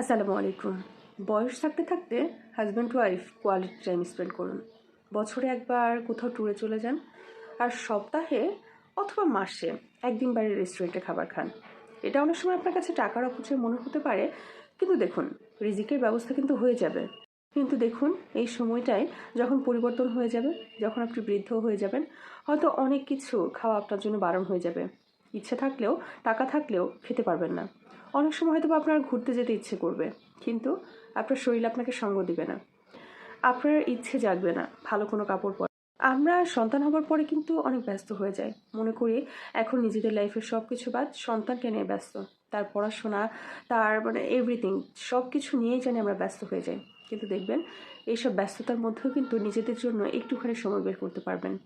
আসসালামু আলাইকুম। বয়স থাকতে থাকতে husband wife quality time spend করুন। বছরে একবার কোথাও ট্যুরে চলে যান আর সপ্তাহে অথবা মাসে একদিন বাইরে রেস্টুরেন্টে খাবার খান। এটা অনেক সময় আপনার কাছে টাকার অপচয় মনে হতে পারে, কিন্তু দেখুন, রিজিকের ব্যবস্থা কিন্তু হয়ে যাবে। কিন্তু দেখুন, এই সময়টায় যখন পরিবর্তন হয়ে যাবে, যখন আপনি বৃদ্ধ হয়ে যাবেন, হয়তো অনেক কিছু খাওয়া আপনার জন্য বারণ হয়ে যাবে। ইচ্ছে থাকলেও, টাকা থাকলেও খেতে পারবেন না। অনেক সময় হয়তো আপনার ঘুরতে যেতে ইচ্ছে করবে, কিন্তু আপনার শরীর আপনাকে সঙ্গ দিবে না। আপনার ইচ্ছে জাগবে না, ভালো কোনো কাপড় পরে। আমরা সন্তান হবার পরে কিন্তু অনেক ব্যস্ত হয়ে যায় মনে করি এখন নিজেদের লাইফের সব কিছু বাদ সন্তানকে নিয়ে ব্যস্ত। তার পড়াশোনা, তার মানে এভরিথিং সব কিছু নিয়েই জানি আমরা ব্যস্ত হয়ে যাই। কিন্তু দেখবেন, এইসব ব্যস্ততার মধ্যেও কিন্তু নিজেদের জন্য একটুখানি সময় বের করতে পারবেন।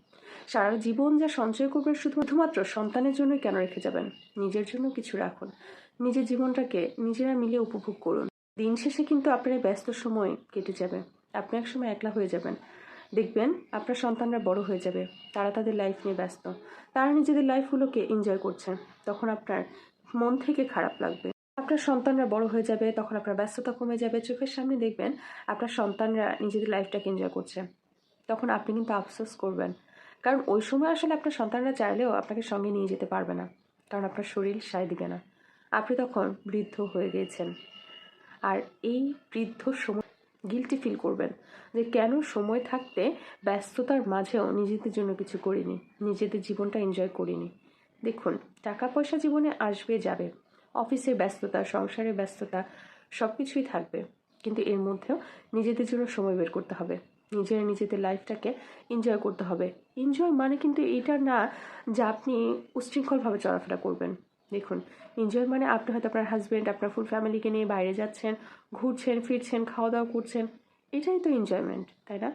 সারা জীবন যা সঞ্চয় করবেন শুধুমাত্র সন্তানের জন্যই কেন রেখে যাবেন? নিজের জন্য কিছু রাখুন। নিজের জীবনটাকে নিজেরা মিলে উপভোগ করুন। দিন শেষে কিন্তু আপনার ব্যস্ত সময় কেটে যাবে। আপনি এক সময় একলা হয়ে যাবেন। দেখবেন, আপনার সন্তানরা বড় হয়ে যাবে। তারা তাদের লাইফ নিয়ে ব্যস্ত। তারা নিজেদের লাইফগুলোকে এনজয় করছে। তখন আপনার মন থেকে খারাপ লাগবে। আপনার সন্তানরা বড় হয়ে যাবে, তখন আপনার ব্যস্ততা কমে যাবে, চোখের সামনে দেখবেন আপনার সন্তানরা নিজেদের লাইফটাকে এনজয় করছে। তখন আপনি কিন্তু আফসোস করবেন। কারণ ওই সময় আসলে আপনার সন্তানরা চাইলেও আপনাকে সঙ্গে নিয়ে যেতে পারবে না। কারণ আপনার শরীর সায় দিবে না। আপনি তখন বৃদ্ধ হয়ে গিয়েছেন আর এই বৃদ্ধ সময় গিলটি ফিল করবেন যে কেন সময় থাকতে ব্যস্ততার মাঝেও নিজেদের জন্য কিছু করিনি, নিজেদের জীবনটা এনজয় করিনি। দেখুন টাকা পয়সা জীবনে আসবে, যাবে। অফিসের ব্যস্ততা সংসারের ব্যস্ততা সব কিছুই থাকবে। কিন্তু এর মধ্যেও নিজেদের জন্য সময় বের করতে হবে। নিজেরা, নিজেদের লাইফটাকে এনজয় করতে হবে। এনজয় মানে কিন্তু এটা না যে আপনি উশৃঙ্খলভাবে চলাফেরা করবেন। দেখুন এনজয় মানে আপনি হয়তো আপনার হাজব্যান্ড আপনার ফুল ফ্যামিলিকে নিয়ে বাইরে যাচ্ছেন, ঘুরছেন, ফিরছেন খাওয়া দাওয়া করছেন। এটাই তো এনজয়মেন্ট তাই না?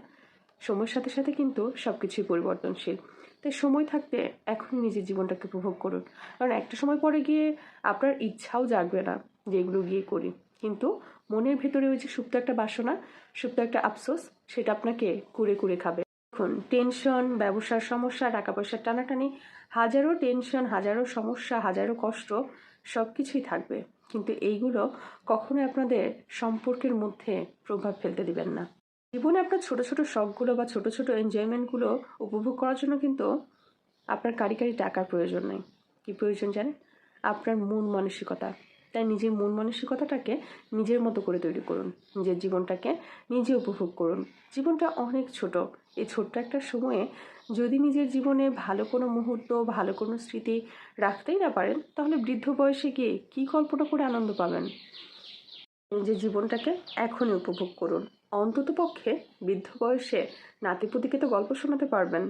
সময়ের সাথে সাথে কিন্তু সব কিছুই পরিবর্তনশীল। তাই সময় থাকতে এখনই নিজের জীবনটাকে উপভোগ করুন। কারণ একটা সময় পরে গিয়ে আপনার ইচ্ছাও জাগবে না যে এগুলো গিয়ে করি। কিন্তু মনের ভেতরে ওই যে সুপ্ত একটা বাসনা, সুপ্ত একটা আফসোস, সেটা আপনাকে কুড়ে কুড়ে খাবে। এখন টেনশন, ব্যবসার সমস্যা টাকা পয়সার টানাটানি, হাজারো টেনশন, হাজারো সমস্যা, হাজারো কষ্ট সব কিছুই থাকবে। কিন্তু এইগুলো কখনোই আপনাদের সম্পর্কের মধ্যে প্রভাব ফেলতে দিবেন না। জীবনে আপনার ছোট ছোট শখগুলো বা ছোট ছোট এনজয়মেন্টগুলো উপভোগ করার জন্য কিন্তু আপনার কারি কারি টাকার প্রয়োজন নেই। কী প্রয়োজন জানেন? আপনার মন মানসিকতা। তাই নিজের মন মানসিকতাটাকে নিজের মতো করে তৈরি করুন। নিজের জীবনটাকে নিজে উপভোগ করুন। জীবনটা অনেক ছোট। এই ছোট্ট একটা সময়ে যদি নিজের জীবনে ভালো কোনো মুহূর্ত, ভালো কোনো স্মৃতি রাখতেই না পারেন, তাহলে বৃদ্ধ বয়সে গিয়ে কী কল্পনা করে আনন্দ পাবেন? নিজের জীবনটাকে এখনই উপভোগ করুন। অন্তত পক্ষে বৃদ্ধ বয়সে নাতিপুতিকে তো গল্প শোনাতে পারবেন।